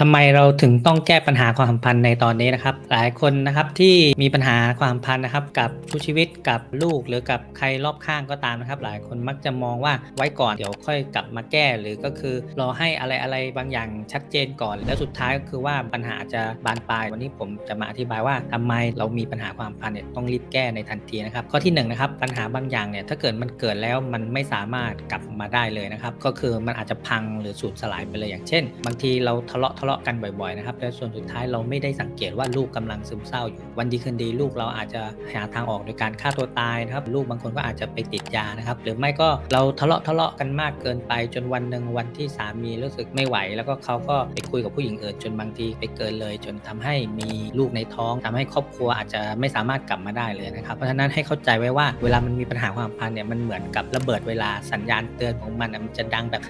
ทำไมเราถึงต้องแก้ปัญหาความสัมพันธ์ในตอนนี้นะครับ หลายคนนะครับที่มีปัญหาความสัมพันธ์นะครับ กับคู่ชีวิตกับลูกหรือกับใครรอบข้างก็ตามนะครับ หลายคนมักจะมองว่าไว้ก่อนเดี๋ยวค่อยกลับมาแก้ หรือก็คือรอให้อะไรอะไรบางอย่างชัดเจนก่อน แล้วสุดท้ายก็คือว่าปัญหาจะบานปลายวันนี้ผมจะมาอธิบายว่าทำไมเรามีปัญหาความสัมพันธ์เนี่ยต้องรีบแก้ในทันทีนะครับข้อที่หนึ่งนะครับปัญหาบางอย่างเนี่ยถ้าเกิดมันเกิดแล้วมันไม่สามารถกลับมาได้เลยนะครับก็คือมันอาจจะพังหรือสูญสลายไปเลยอย่างเช่น บางทีเราทะเลาะะเลาะกันบ่อยๆนะครับแล้วส่วนสุดท้ายเราไม่ได้สังเกตว่าลูกกำลังซึมเศร้าอยู่ วันดีคืนดีลูกเราอาจจะหาทางออกโดยการฆ่าตัวตายนะครับ ลูกบางคนก็อาจจะไปติดยานะครับ หรือไม่ก็เราทะเลาะทะเลาะกันมากเกินไป จนวันหนึ่งวันที่สามีรู้สึกไม่ไหว แล้วก็เขาก็ไปคุยกับผู้หญิงอื่นจนบางทีไปเกินเลย จนทำให้มีลูกในท้องทำให้ครอบครัวอาจจะไม่สามารถกลับมาได้เลยนะครับเพราะฉะนั้นให้เข้าใจไว้ว่าเวลามันมีปัญหาความพันเนี่ยมันเหมือนกับระเบิดเวลาสัญญาณเตือนของมันมันจะดังแบบ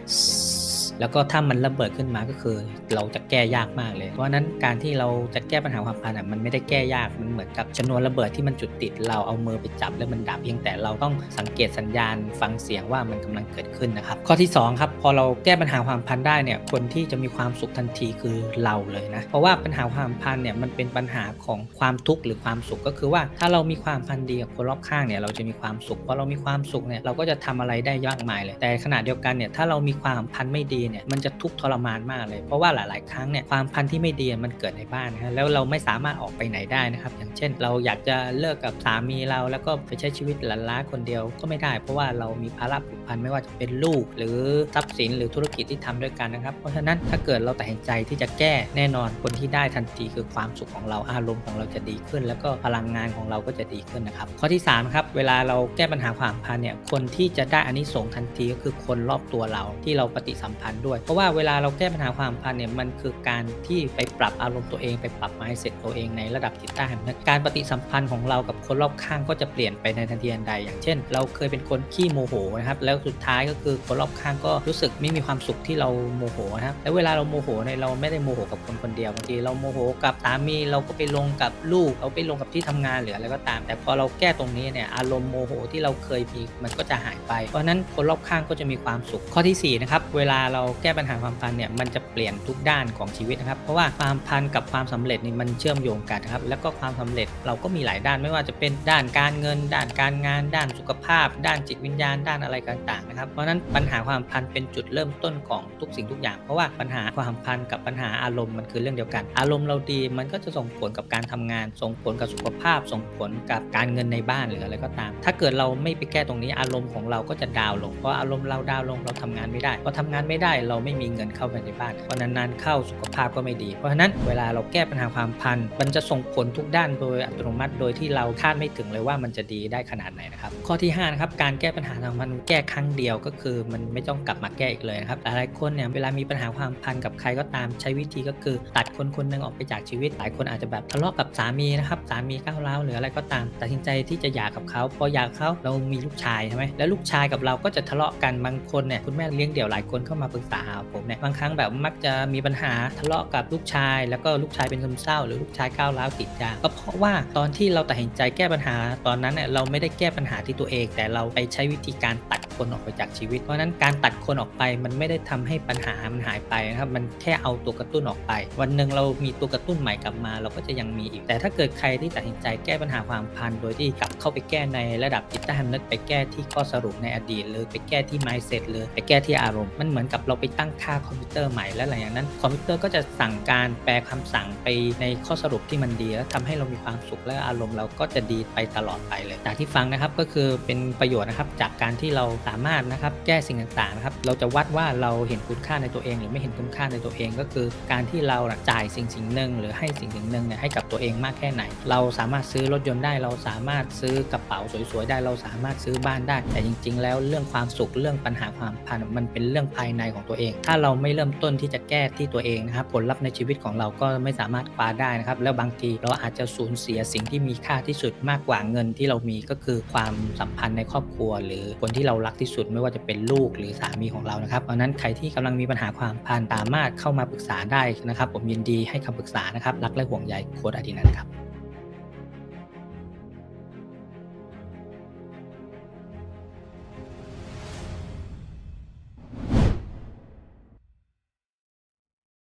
แล้วก็ถ้ามันระเบิดขึ้นมาก็คือเราจะแก้ยากมากเลย เพราะนั้นการที่เราจะแก้ปัญหาความพันธ์อะมันไม่ได้แก้ยากมันเหมือนกับชนวนระเบิดที่มันจุดติดเราเอามือไปจับแล้วมันดับเพียงแต่เราต้องสังเกตสัญญาณฟังเสียงว่ามันกำลังเกิดขึ้นนะครับ ข้อที่สองครับ พอเราแก้ปัญหาความพันได้เนี่ยคนที่จะมีความสุขทันทีคือเราเลยนะเพราะว่าปัญหาความพันเนี่ยมันเป็นปัญหาของความทุกข์หรือความสุขก็คือว่าถ้าเรามีความพันดีกับคนรอบข้างเนี่ยเราจะมีความสุขพอเรามีความสุขเนี่ยเราก็จะทำอะไรได้ยากมายเลย แต่ขณะเดียวกันเนี่ยถ้าเรามีความพันไม่ดีเนี่ยมันจะทุกข์ทรมานมากเลย เพราะว่าหลาย ๆ ครั้งเนี่ยความพันธ์ที่ไม่ดีมันเกิดในบ้านนะฮะแล้วเราไม่สามารถออกไปไหนได้นะครับ อย่างเช่น เราอยากจะเลิกกับสามีเรา แล้วก็ไปใช้ชีวิตหลันล้าคนเดียวก็ไม่ได้ เพราะว่าเรามีภาระผูกพันไม่ว่าจะเป็นลูก หรือทรัพย์สินหรือธุรกิจที่ทำด้วยกันนะครับ เพราะฉะนั้นถ้าเกิดเราตัดสินใจที่จะแก้แน่นอนคนที่ได้ทันทีคือความสุขของเราอารมณ์ของเราจะดีขึ้น แล้วก็พลังงานของเราก็จะดีขึ้นนะครับ ข้อที่3ครับเวลาเราแก้ปัญหาความพันเนี่ยคนที่จะได้อานิสงส์ทันทีก็คือคนรอบตัวเราที่เราปฏิสัมพันธ์ด้วย เพราะว่าเวลาเราแก้ปัญหาความพันธ์เนี่ยมันคือการที่ไปปรับอารมณ์ตัวเองไปปรับ mindset ตัวเองในระดับจิตใต้นึกการปฏิสัมพันธ์ของเรากับคนรอบข้างก็จะเปลี่ยนไปในทันทีทันใด อย่างเช่น เราเคยเป็นคนขี้โมโหนะครับแล้วสุดท้ายก็คือคนรอบข้างก็รู้สึกไม่มีความสุขที่เราโมโหนะครับแล้วเวลาเราโมโหเนี่ยเราไม่ได้โมโหกับคนคนเดียวบางทีเราโมโหกับสามีเราก็ไปลงกับลูกเราไปลงกับที่ทำงานหรืออะไรก็ตาม แต่พอเราแก้ตรงนี้เนี่ยอารมณ์โมโหที่เราเคยมีมันก็จะหายไป เพราะฉะนั้นคนรอบข้างก็จะมีความสุขข้อที่สี่นะครับเวลาเราแก้ปัญหาความพันเนี่ยมันจะเปลี่ยนทุกด้านของชีวิตนะครับ เพราะว่าความพันกับความสำเร็จนี่มันเชื่อมโยงกันนะครับ แล้วก็ความสำเร็จเราก็มีหลายด้านไม่ว่าจะเป็นด้านการเงิน ด้านการงาน ด้านสุขภาพ ด้านจิตวิญญาณ ด้านอะไรต่างๆนะครับ เพราะนั้นปัญหาความพันเป็นจุดเริ่มต้นของทุกสิ่งทุกอย่าง เพราะว่าปัญหาความพันกับปัญหาอารมณ์มันคือเรื่องเดียวกัน อารมณ์เราดีมันก็จะส่งผลกับการทำงาน ส่งผลกับสุขภาพ ส่งผลกับการเงินในบ้านหรืออะไรก็ตาม ถ้าเกิดเราไม่ไปแก้ตรงนี้อารมณ์ของเราก็จะดาวลงเพราะอารมณ์เราดาวลงเราทำงานไม่ได้พอทำงานไม่ได้เราไม่มีเงินเข้าไปในบ้านพอนานๆเข้าสุขภาพก็ไม่ดี เพราะฉะนั้นเวลาเราแก้ปัญหาความพันมันจะส่งผลทุกด้านโดยอัตโนมัติ โดยที่เราคาดไม่ถึงเลยว่ามันจะดีได้ขนาดไหนนะครับข้อที่5นะครับการแก้ปัญหาทางมันแก้ครั้งเดียวก็คือมันไม่ต้องกลับมาแก้อีกเลยนะครับหลายคนเนี่ยเวลามีปัญหาความพันกับใครก็ตามใช้วิธีก็คือ ตัดคนคนหนึ่งออกไปจากชีวิต หลายคนอาจจะแบบทะเลาะกับสามีนะครับสามีก้าวร้าวหรืออะไรก็ตามตัดสินใจที่จะหย่ากับเขาพอหย่าเขาเรามีลูกชายใช่ไหมแล้วลูกชายกับเราก็จะทะเลาะกันบางคนเนี่ยคุณแม่เลี้ยงเดี่ยวหลายคนเข้ามาปรึกษาหาผมเนี่ยบางครั้งแบบมักจะมีปัญหาทะเลาะกับลูกชาย แล้วก็ลูกชายเป็นซึมเศร้า หรือลูกชายก้าวร้าวติดยาก็เพราะว่าตอนที่เราตัดสินใจแก้ปัญหาตอนนั้นเนี่ยเราไม่ได้แก้ปัญหาที่ตัวเอง แต่เราไปใช้วิธีการตัดคนออกไปจากชีวิต เพราะฉะนั้นการตัดคนออกไปมันไม่ได้ทำให้ปัญหามันหายไปนะครับ มันแค่เอาตัวกระตุ้นออกไป วันหนึ่งเรามีตัวกระตุ้นใหม่กลับมา เราก็จะยังมีอีก แต่ถ้าเกิดใครที่ตัดสินใจแก้ปัญหาความพันโดยที่กลับเข้าไปแก้ในระดับจิตใต้สำนึกไปแก้ที่ข้อสรุปในอดีตหรือไปแก้ที่ mindset หรือไปแก้ที่อารมณ์มันเหมือนกับเราไปตั้งค่าคอมพิวเตอร์ใหม่แล้วหลังจากนั้นคอมพิวเตอร์ก็จะสั่งการแปลคำสั่งไปในข้อสรุปที่มันดีแล้วทำให้เรามีความสุขและอารมณ์เราก็จะดีไปตลอดไปเลยจากที่ฟังนะครับก็คือเป็นประโยชน์นะครับจากการที่เราสามารถนะครับแก้สิ่งต่างๆนะครับเราจะวัดว่าเราเห็นคุณค่าในตัวเอง หรือไม่เห็นคุณค่าในตัวเอง ก็คือการที่เราจ่ายสิ่งสิ่งหนึ่งหรือให้สิ่งสิ่งหนึ่งเนี่ยให้กับตัวเองมากแค่ไหน เราสามารถซื้อรถยนต์ได้ เราสามารถซื้อกระเป๋าสวยๆได้ เราสามารถซื้อบ้านได้ แต่จริง ๆ แล้วเรื่องความสุขเรื่องปัญหาความพันมันเป็นเรื่องภายในของตัวเอง ถ้าเราไม่เริ่มต้นที่จะแก้ที่ตัวเองนะครับผลลัพธ์ในชีวิตของเราก็ไม่สามารถคว้าได้นะครับแล้วบางทีเราอาจจะสูญเสียสิ่งที่มีค่าที่สุดมากกว่าเงินที่เรามีก็คือความสัมพันธ์ในครอบครัว หรือคนที่เรารักที่สุดไม่ว่าจะเป็นลูกหรือสามีของเรานะครับเพราะนั้นใครที่กำลังมีปัญหาความพันธ์สามารถเข้ามาปรึกษาได้นะครับ ผมยินดีให้คำปรึกษานะครับรักและห่วงใยโค้ดอาดินันครับ